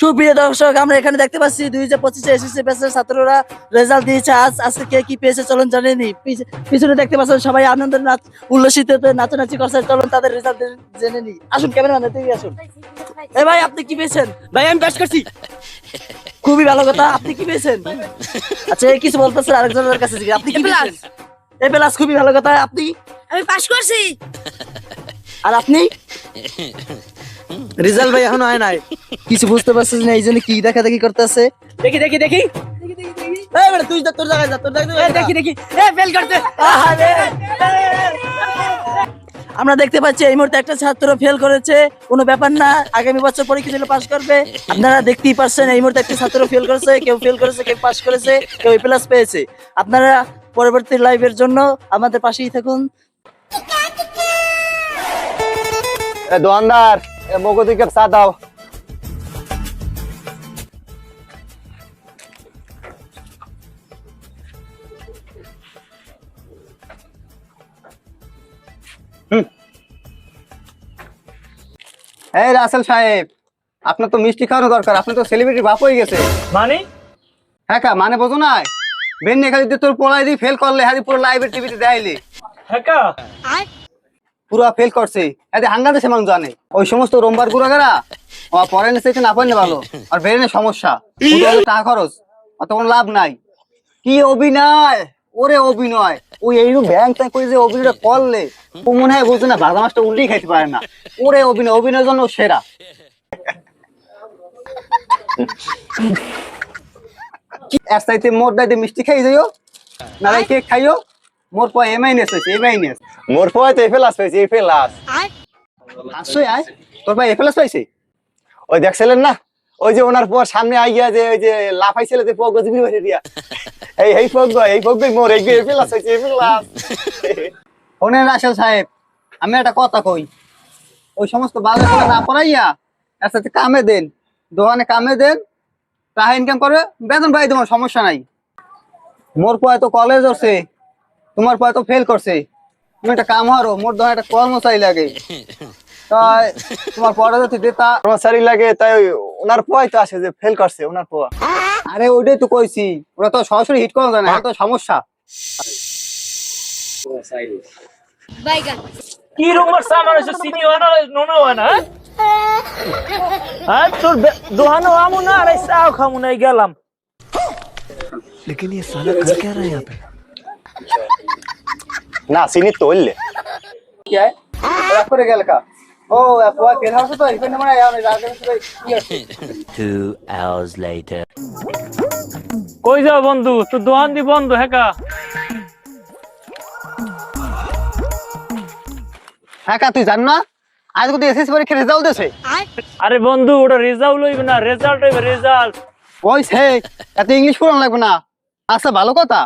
সুপ্রিয় দর্শক আমরা এখানে দেখতে পাচ্ছি দুই হাজার পঁচিশে এসএসসি ব্যাচের ছাত্ররা রেজাল্ট দিয়েছে। আজ আজকে কে কি পেয়েছে চলুন জানেনি পিছ- পিছনে দেখতে পাচ্ছেন সবাই আনন্দ নাচ উল্লসিত নাচানাচি করছে। চলুন তাদের রেজাল্ট জেনে নি আসুন ক্যামেরা মানে তুই আসুন। এ ভাই আপনি কি পেয়েছেন? ভাই আমি পাস করছি। খুবই ভালো কথা। আপনি কি পেয়েছেন? আচ্ছা এই কিছু বলতেছেন আরেকজনের কাছে। আপনি কি পেয়েছেন? এ প্লাস খুবই ভালো কথা। আপনি? আমি পাস করছি। আর আপনি? রেজাল্ট ভাই এখনও হয় নাই। কিছু বুঝতে পারছিস না এই জন্য কি দেখা দেখি করতেছে? দেখি দেখি দেখি। এই বেটা তুই যা তোর জায়গায় যা তোর জায়গায় এই দেখি দেখি। এ ফেল করতে আহারে! আমরা দেখতে পাচ্ছি এই মুহূর্তে একটা ছাত্র ফেল করেছে কোনো ব্যাপার না আগামী বছর পরীক্ষা দিলে পাস করবে। আপনারা দেখতেই পাচ্ছেন এই মুহূর্তে একটা ছাত্র ফেল করেছে কেউ ফেল করেছে কেউ পাস করেছে কেউ প্লাস পেয়েছে। আপনারা পরবর্তী লাইভের জন্য আমাদের পাশেই থাকুন। দোকানদার! এ মগো দুই কাপ চা দাও। এই রাসেল সাহেব আপনার তো মিষ্টি খাওয়ানো দরকার আপনি তো সেলিব্রিটি বাপ হয়ে গেছে। মানে? হ্যাঁ কা মানে বোঝো না বেন্নে খালি তোর পড়াই দিয়ে ফেল করলে হারি পুরো লাইভের টিভিতে দেখাইলি। হাকা পুরো ফেল করছে। এতে হাঙ্গা দেশে মানুষ জানে। ওই সমস্ত রোমবার গুড়াগারা ও পরে নিচ্ছে না পড়লে ভালো আর বেরেনে সমস্যা। টাকা খরচ। অত কোনো লাভ নাই। কি অভিনয়? ওরে অভিনয়। ওই এইরকম ব্যাংক ট্যাঙ্ক করে যে অভিনয়টা করলে? ও মনে হয় বুঝছে না ভাজা মাছটা উল্টেই খাইতে পারে না। ওরে অভিনয়, অভিনয়ের জন্য সেরা। কি এর চাইতে মোর দাইতে মিষ্টি খাই যাইও নালাই কেক খাইও। মোর পয় এমআইনেস হয়েছে এমআইনেস মোর পয় তো এফেলাস পাইছে এফেলাস আসছই আয়। তোর ভাই এফেলাস পাইছে ওই দেখছিলেন না ওই যে ওনার পর সামনে আইয়া যে ওই যে লাফাইছিল যে পগ হয়ে দিয়া। এই এই পগ এই পগ মোর এই এফেলাস ওনের রাসেল সাহেব আমি একটা কথা কই। ওই সমস্ত বাজার না পড়াইয়া এর সাথে কামে দেন। দোকানে কামে দেন টাকা ইনকাম করবে বেতন পাই তোমার সমস্যা নাই। মোর পয় তো কলেজ আছে তোমার পয় তো ফেল করছে। তুমি একটা কাম হারো মোর ধর একটা কর্মচারী লাগে। তাই তোমার পরে যদি দেতা কর্মচারী লাগে তাই ওনার পয় তো আসে যে ফেল করছে ওনার পোয়া আরে ওইটাই তো কইছি ওরা তো সরাসরি হিট করা যায় না এটা তো সমস্যা। কি রকমের সামান আছে চিনি হয় না নুন হয় না হ্যাঁ? তোর দোহানো আমু না আর এই চাও খামু নাই গেলাম। না চিনি তো হইলে। কি আয় রাগ করে গেল কা? ও পোয়া ফেল হাউস তো এখানে মানে আমি রাগ করে কি আছে Two hours later. কই যাও বন্ধু? তোর দোহান দি বন্ধ হেকা হ্যাঁ তুই জান না? আজ কত এসএসসি পরীক্ষা রেজাল্ট দেছে আরে বন্ধু ওটা রেজাল্ট হইবে না রেজাল্ট হইবে রেজাল্ট সে এত ইংলিশ পড়ানো লাগবে না। আচ্ছা ভালো কথা।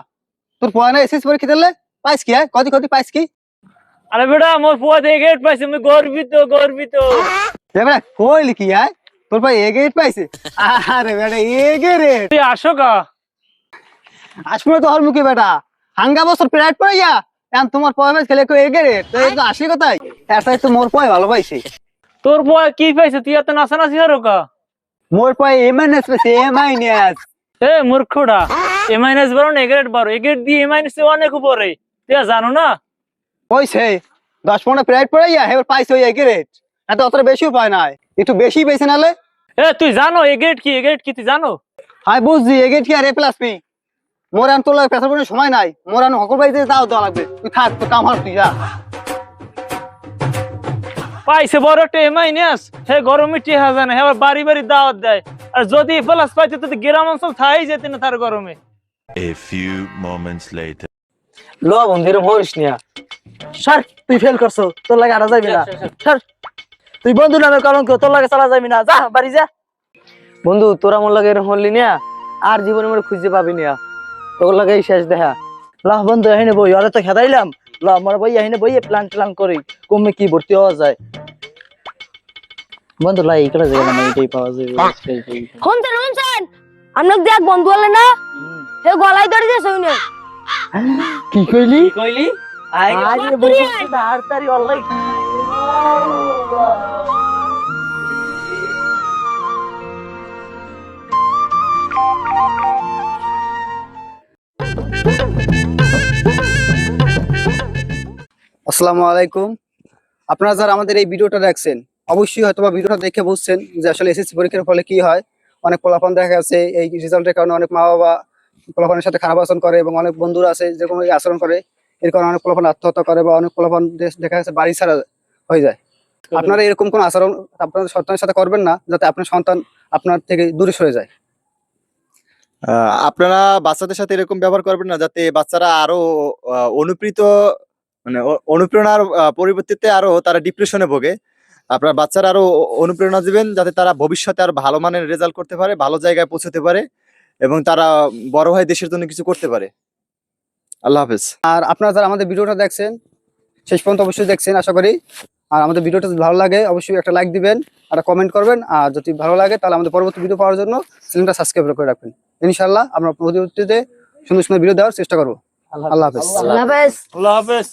তোর পড়ানো এসএসসি পরীক্ষা দিলে? পাইস কি হ্যাঁ? কত কত পাইস কি আরে বেটা মোর ফুয়া থেকে গেট পাইছি আমি গর্বিত গর্বিত। এবারে কইলি কি হ্যাঁ? তোর ভাই এ গেট পাইছে? আরে বেটা এ গেট তুই আসো কা আসলে তো হরমুখী বেটা। হাঙ্গা বছর প্রাইড পড়ে গিয়া এখন তোমার পয়মেজ খেলে কেউ এগে রে তো এই তো আসি কোথায়? এটাই তো মোর পয় ভালো পাইছে। তোর ফুয়া কি পাইছে? তুই এত নাচানাচি হারো কা মোর পয় এমএনএস পাইছে এমআইএস এ মূর্খটা। এ মাইনাস বারো না এগ্রেড বারো। এগ্রেড দিয়ে এ মাইনাস অনেক উপরে। তুই জানো না? কইছে দশ পনেরো প্রাইড পড়ে গিয়া এবার পাইছে ওই এগে রেট এত অতটা বেশিও পায় না একটু বেশি পেয়েছে নালে? এ তুই জানো এগ্রেড কি এগ্রেড কি তুই জানো? হাই বুঝছি এগে কি আর এ প্লাস পি মোর আন তোলা পেশার পড়ে সময় নাই। মোর আন হকর বাড়িতে দাও দেওয়া লাগবে। তুই থাক তো কাম হার তুই যা। পাইছে বড় একটা এমাইনাস হে গরমে টিহা যায় না হে আবার বাড়ি বাড়ি দাওয়াত দেয়। আর যদি প্লাস পাইতে তো গ্রাম অঞ্চল থাই যেতে না তার গরমে। A few moments later. লো বন্ধুরে ভরিস নিয়া স্যার তুই ফেল করছ তোর লাগে আনা যাবি না। স্যার তুই বন্ধু নামের কলঙ্ক তোর লাগে চলা যাবি না। যা বাড়ি যা। বন্ধু তোরা মোর লাগে এরকম হলি নিয়া আর জীবনে মোর খুঁজে পাবি নিয়া তোর লাগে শেষ দেখা। লাহ বন্ধু এখানে বই ওরা তো খেদাইলাম ল আমার বই এখানে বইয়ে প্ল্যান ট্যান করি কমে কি ভর্তি হওয়া যায়। বন্ধু লাই ইকড়ে যাবে না এটাই পাওয়া যাবে শুনছেন শুনছেন? আপনাকে দেখ বন্ধু হলে না হে গলায় ধরে দিয়েছে উনি কি কইলি? কইলি? তাড়াতাড়ি আসসালামু আলাইকুম। আপনারা যারা আমাদের এই ভিডিওটা দেখছেন অবশ্যই হয়তো বা ভিডিওটা দেখে বুঝছেন যে আসলে এসএসসি পরীক্ষার ফলে কি হয়। অনেক পোলাপান দেখা গেছে এই রেজাল্টের কারণে অনেক মা বাবা পোলাপানের সাথে খারাপ আচরণ করে এবং অনেক বন্ধুরা আছে যেরকম আচরণ করে এর কারণে অনেক পোলাপান আত্মহত্যা করে বা অনেক পোলাপান দেখা যাচ্ছে বাড়ি ছাড়া হয়ে যায়। আপনারা এরকম কোন আচরণ আপনার সন্তানের সাথে করবেন না যাতে আপনার সন্তান আপনার থেকে দূরে সরে যায়। আপনারা বাচ্চাদের সাথে এরকম ব্যবহার করবেন না যাতে বাচ্চারা আরও অনুপ্রীত মানে অনুপ্রেরণার পরিবর্তিতে আরও তারা ডিপ্রেশনে ভোগে। আপনার বাচ্চারা আরও অনুপ্রেরণা দিবেন যাতে তারা ভবিষ্যতে আর ভালো মানের রেজাল্ট করতে পারে ভালো জায়গায় পৌঁছতে পারে। এবং তারা বড় হয়ে দেশের জন্য কিছু করতে পারে। আল্লাহ হাফেজ। আর আপনারা যারা আমাদের ভিডিওটা দেখছেন শেষ পর্যন্ত অবশ্যই দেখছেন আশা করি। আর আমাদের ভিডিওটা যদি ভালো লাগে অবশ্যই একটা লাইক দিবেন আর কমেন্ট করবেন। আর যদি ভালো লাগে তাহলে আমাদের পরবর্তী ভিডিও পাওয়ার জন্য চ্যানেলটা সাবস্ক্রাইব করে রাখবেন। ইনশাআল্লাহ আমরা পরবর্তীতে সুন্দর সুন্দর ভিডিও দেওয়ার চেষ্টা করব। আল্লাহ হাফেজ। আল্লাহ হাফেজ। আল্লাহ হাফেজ।